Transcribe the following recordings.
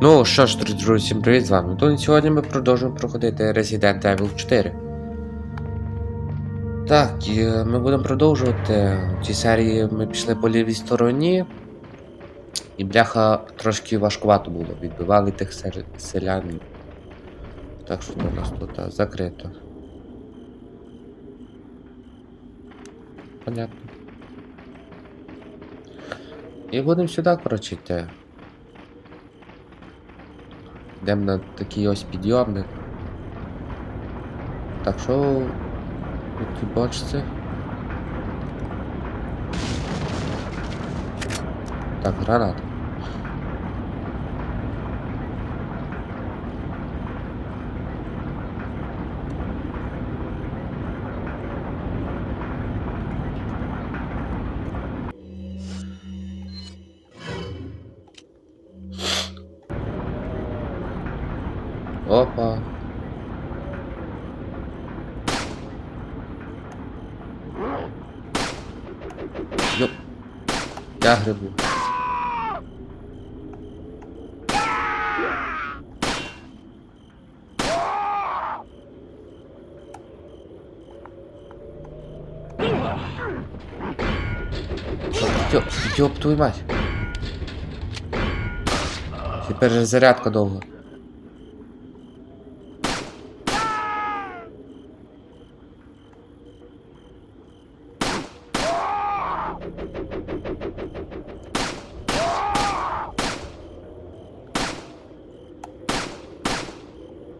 Ну що ж, друзі, друзі, всім привіт з вами. Тут сьогодні ми продовжуємо проходити Resident Evil 4. Так, е, ми будемо продовжувати. В цій серії ми пішли по лівій стороні. І бляха трошки важкувато було. Відбивали тих селянів. Так що у нас тут закрито. Понятно. І будемо сюди, коротше, йти. Йдемо на такий ось підйомник. Так що у цій бочці. Так, гранат. Опа. Йоп. Я грибу. Йоп, йоп, твою мать. Тепер же зарядка довго.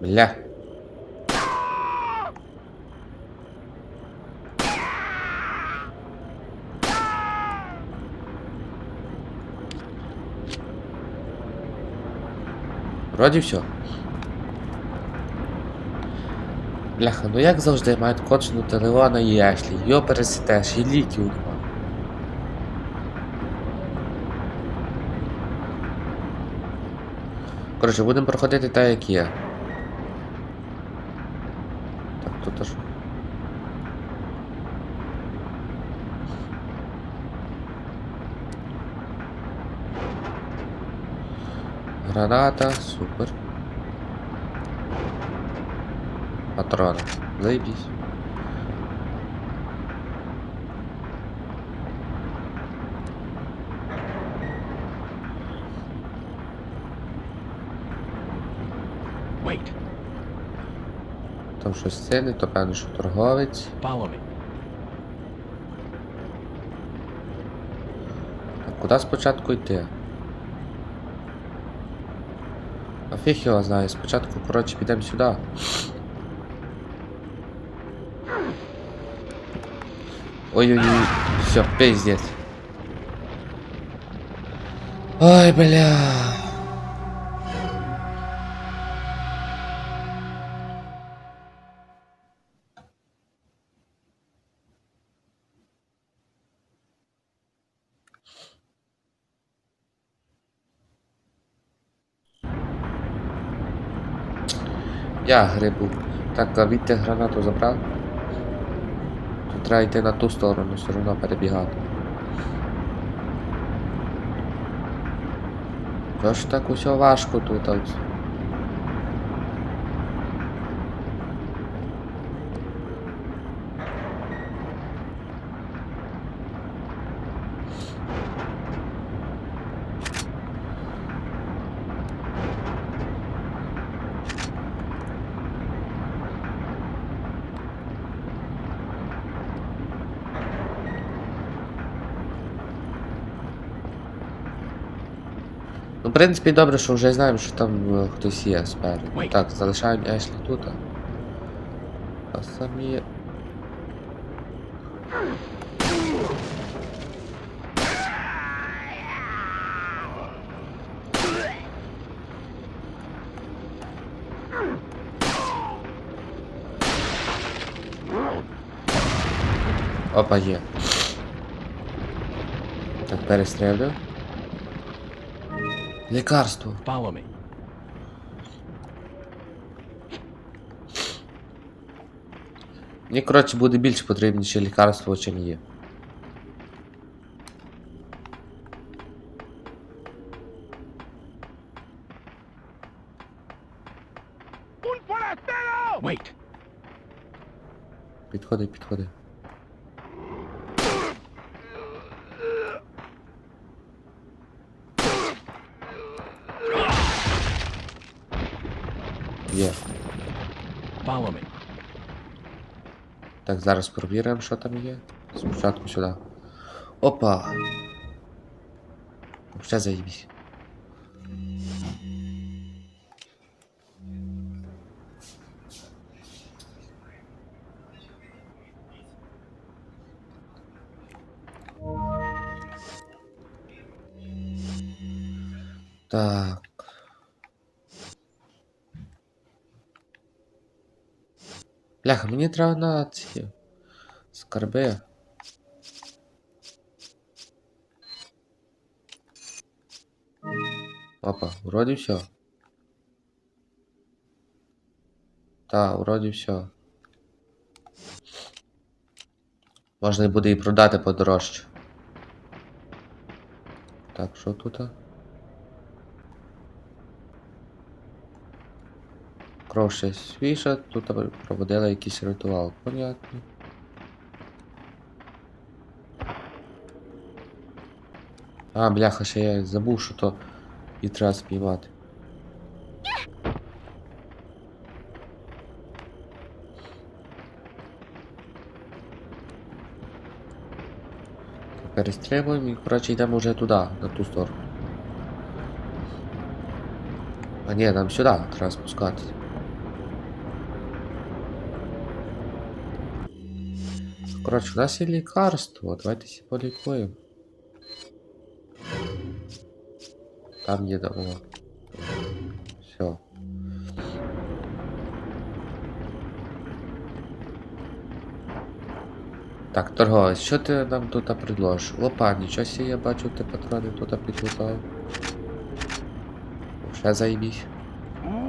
Бля. Вроді все. Бляха, ну як завжди мають конченути Леона і Ешлі. Його пересітеш, і ліків нема. Коротше, будемо проходити так, як є. Так, тут аж. Граната, супер. Патроны. Заебись. Wait, Там щось сильне, то певно, що торговець. follow me. А куди спочатку йти? А фіг його знає, спочатку, коротше, підемо сюди. Ой-ой-ой, все, пиздец. Ой, бля. Я грибу. Так, а відти гранату забрав. Тут треба йти на ту сторону, все одно перебігати. Що ж так усе важко тут? Ну, в принципі, добре, що вже знаємо, що там е, хтось є спереду. Ой. Так, залишаємо Ешлі тут. а. А самі. Опа, є. Так, перестрілю. Follow me. Мені, коротше, буде більш потрібніше лікарство, чим є. Wait. Підходи, підходи. Є. Follow me. Так, зараз провіримо, що там є. Спочатку сюди. Опа! Ще заїбісь. Так. Бляха, мені треба на ці скарби. Опа, вроді все. Та, вроді все. Можна буде і продати подорожче. Так, що тут? Ще свіжа, тут проводили якийсь ритуал, понятно. А, бляха, ще я забув, що то і треба співати. Перестрілюємо і, коротше, йдемо вже туди, на ту сторону. А ні, нам сюди треба спускатися. Коротше, у нас є лікарство, давайте всі полікуємо. Там є давно. Все. Так, торговець, що ти нам тут предложиш? Опа, нічого себе, я бачу, ти патрони тут підлутав. Ще заїбісь.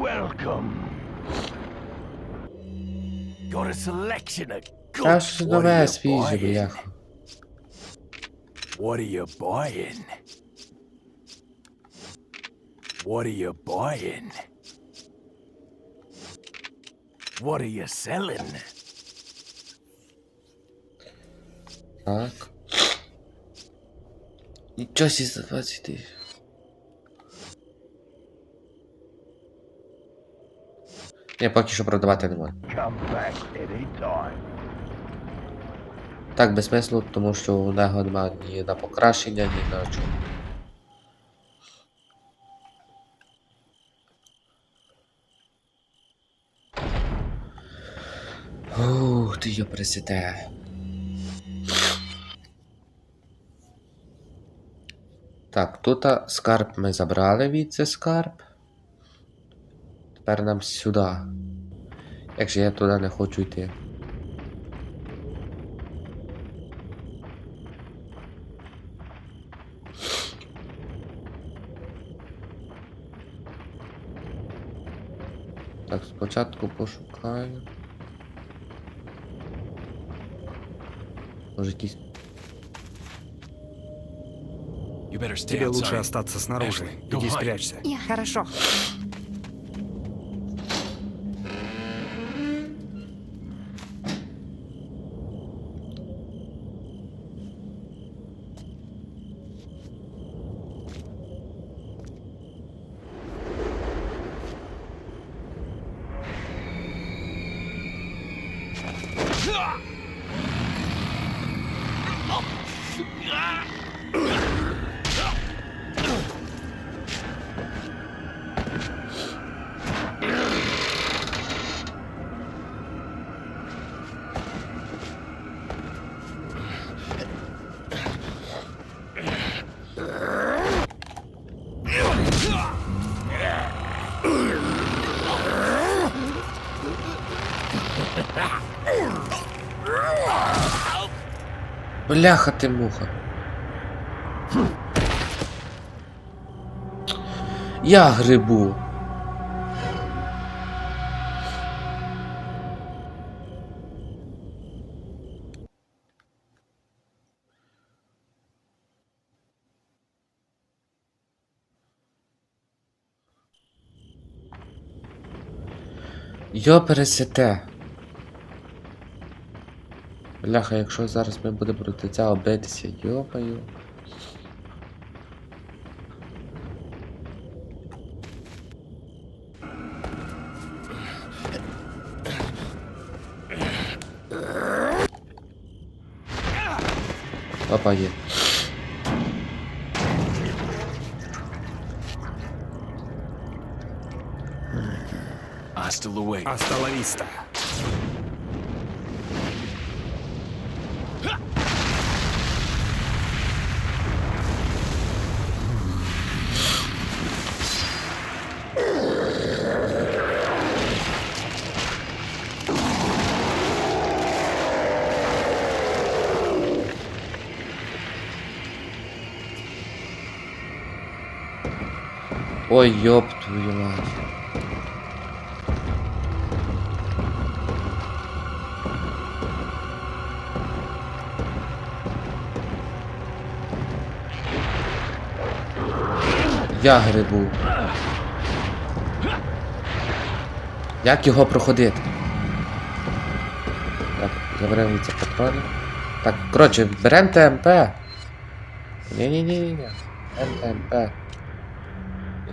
Welcome. Got a selection of Та ж нове свіже, бляха. What are you buying? What are you buying? What are you selling? Так. Нічого сі за 20 тисяч. Ні, поки що продавати не можна. Come back anytime. Так, без смислу, тому що у нього немає ні на покращення, ні на чого. Ух, ти йо присіде. Так, тут скарб ми забрали від це скарб. Тепер нам сюди. Як же я туди не хочу йти. Так, спочатку пошукаю. Може якісь. Тебе лучше остаться снаружи. Иди спрячься. Хорошо. Бляха ти муха. Я грибу. Йо пересете. Бляха, якщо зараз ми будемо проти цього битися, йопаю. Опа, є. Hasta la wait. Hasta la vista. Ой, ёб твою мать. Я грибу. Як його проходити? Так, заберемо від цих. Так, коротше, беремо ТМП. Ні-ні-ні-ні. Беремо ТМП.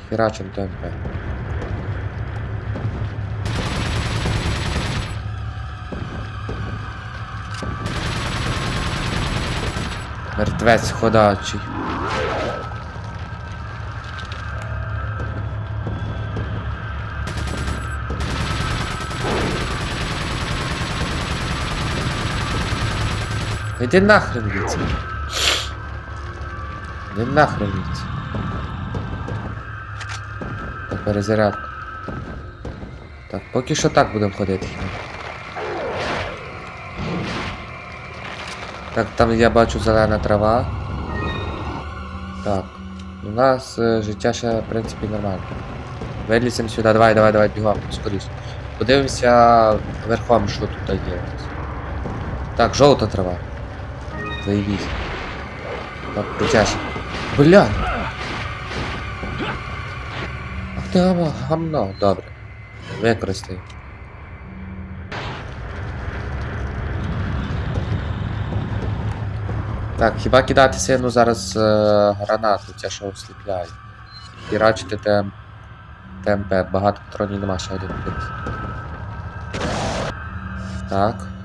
Херачим ТМП. Мертвець ходачий. Іди нахрен віце. Іди нахрен віце. Так, перезарядка. Так, поки що так будемо ходити. Так, там я бачу зелена трава. Так. У нас е, життя ще, в принципі, нормально. Виліземо сюди, давай, давай, давай, бігом, скоріше. Подивимося верхом, що тут є. Так, жовта трава. Заебись. Так, крутяшка. Бля! Гамно, добре. Використай. Так, хіба кидати сину зараз е, гранату, ця що осліпляє. Хірачити тем... ТМП, багато патронів нема, ще один. Так.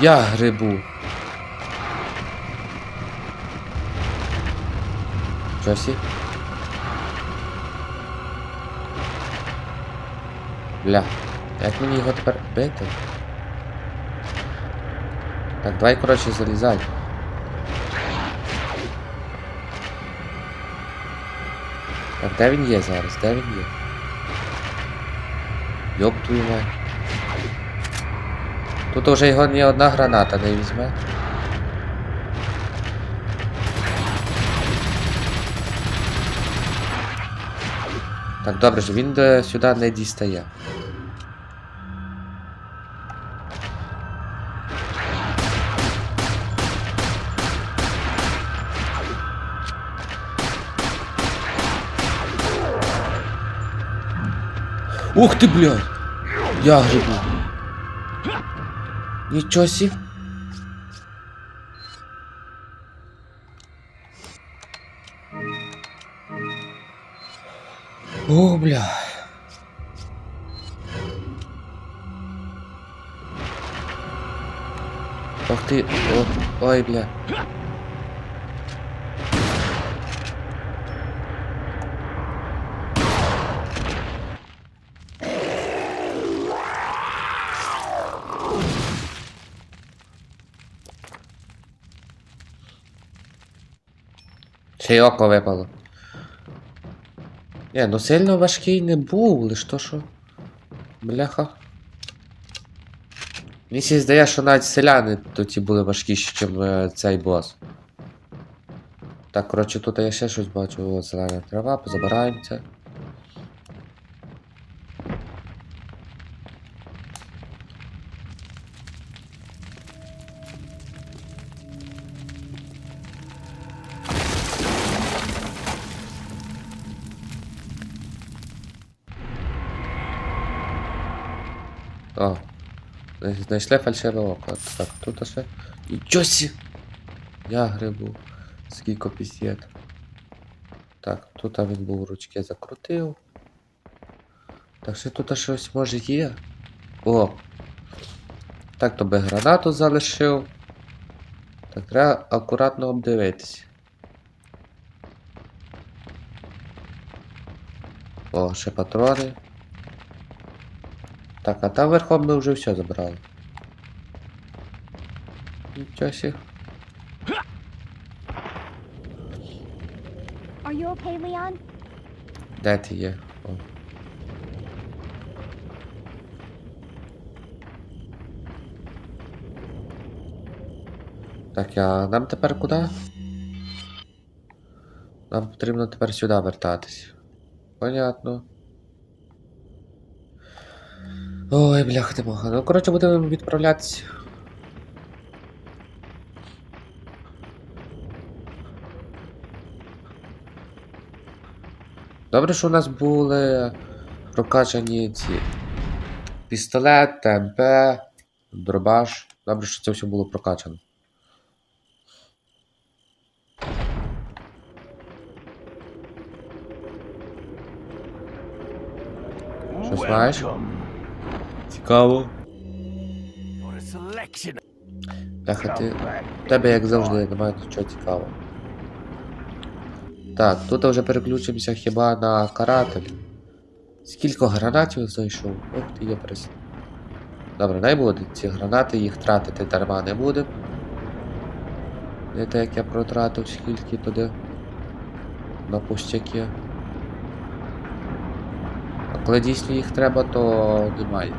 Я грибу. Чосі? Бля, як мені його тепер бити? Так, давай, коротше, залізай. Так, де він є зараз? Де він є? Йоп твою мать. Тут вже його ні одна граната не візьме. Так, добре, ж він е, сюди не дістає. Ух ти, блядь! Я грибу. Нічого сі. О, бля. Ох ти, о, ой, бля. Ще око випало. Ні, ну сильно важкий не був, лиш то що. Бляха. Мені здає, що навіть селяни тоді були важкіші, ніж цей бос. Так, коротше, тут я ще щось бачу. О, зелена трава, позабираємо це. Знайшли фальшиве око. Так, тут ще. Нічого сі! Я грибу. Скільки пісєт. Так, тут він був ручки закрутив. Так що тут щось може є. О! Так, то би гранату залишив. Так, треба акуратно обдивитись. О, ще патрони. Так, а там верхом ми вже все забрали. Нічого сі. Are you okay, Leon? Де ти є? О. Так, а нам тепер куди? Нам потрібно тепер сюди вертатись. Понятно. Ой, блях ти мога. Ну, коротше, будемо відправлятися. Добре, що у нас були прокачані ці пістолет, ТМП, дробаш. Добре, що це все було прокачано. Що знаєш? Цікаво. Бляха, ти. В тебе, як завжди, немає нічого цікавого. Так, тут вже переключимося хіба на каратель. Скільки гранатів знайшов? Ох ти є прес. Добре, не буде. Ці гранати їх тратити дарма не будемо. Не те, як я протратив скільки туди. На пустяки. А коли дійсно їх треба, то немає.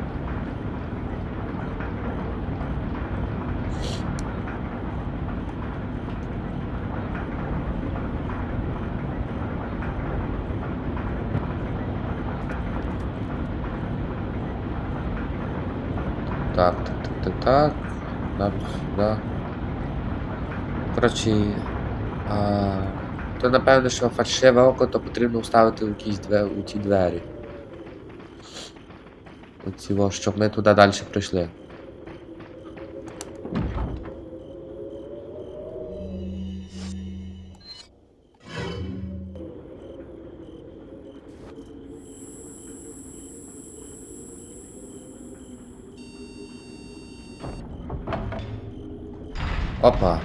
Так, так, так. Нам сюди. Коротше. То напевно, що фальшиве око, то потрібно вставити две, у ті двері. Оці, щоб ми туди далі прийшли. Опа.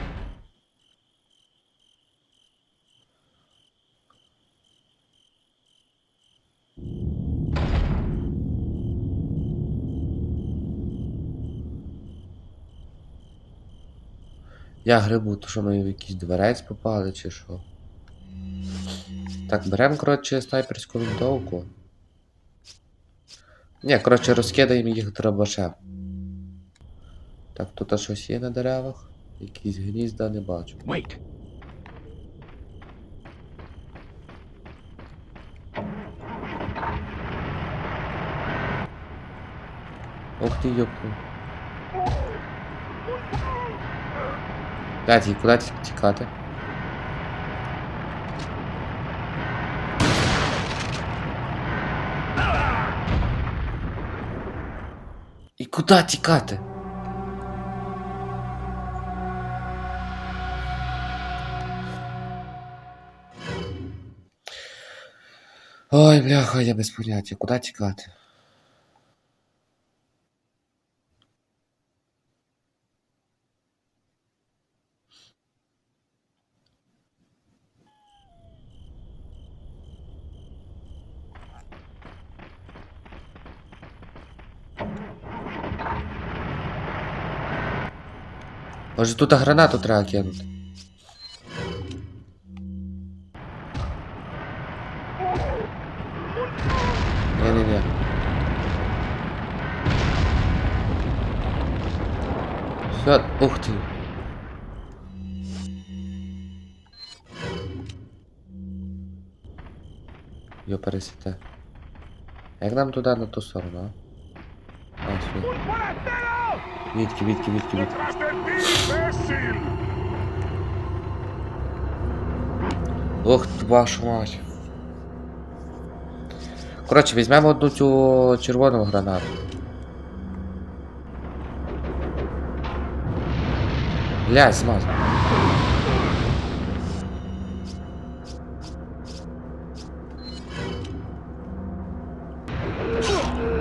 Я грибу, то що ми в якийсь дверець попали чи що. Так, беремо, коротше, снайперську винтовку. Ні, коротше, розкидаємо їх дробашем. Так, тут щось є на деревах. Якісь гнізда не бачу. Wait. Ух ти, ёпку. Дядь, куди ті- тікати? І куди тікати? Ой, бляха, я без поняття, куди тікати? Може тут гранату треба кинути? Фиат, ух ты. Йо, пересіте. Нам туда на ту сторону, а? А, сюди. витки, витки, відки, відки. Ох, вашу мать. Коротше, візьмемо одну цю червону гранату. Блядь, змаз.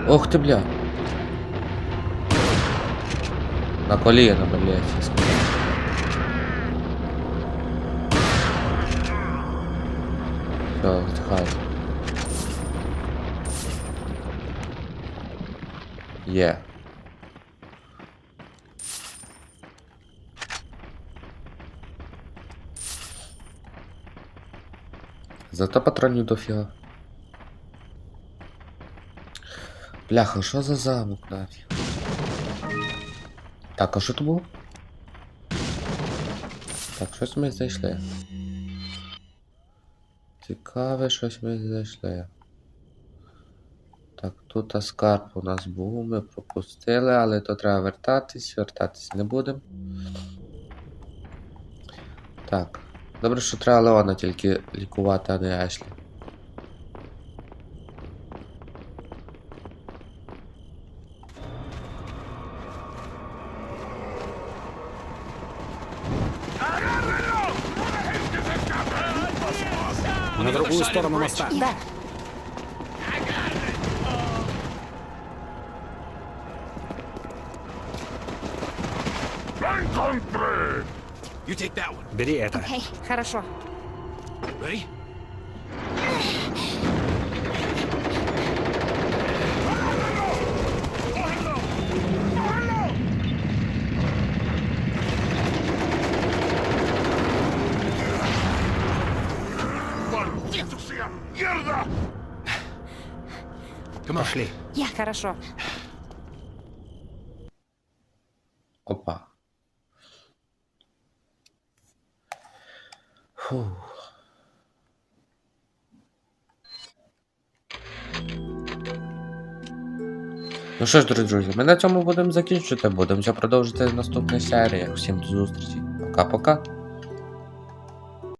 Ох ти, бля. На коліна, блядь, я сказав. Все, вдихай. Є. Зато патронів дофіга. Бляха, що за замок нафіг? Так, а що то було? Так, щось ми знайшли. Цікаве, щось ми знайшли. Так, тут скарб у нас був, ми пропустили, але то треба вертатись, вертатись не будемо. Так. Добре, що треба Леона тільки лікувати, а не Ешлі. На другую сторону моста. Да. Бери это. Окей, хорошо. On. Пошли. Я хорошо. Ну що ж, дорогі друзі, ми на цьому будемо закінчувати. Будемо продовжити в наступних серіях. Всім до зустрічі. Пока-пока.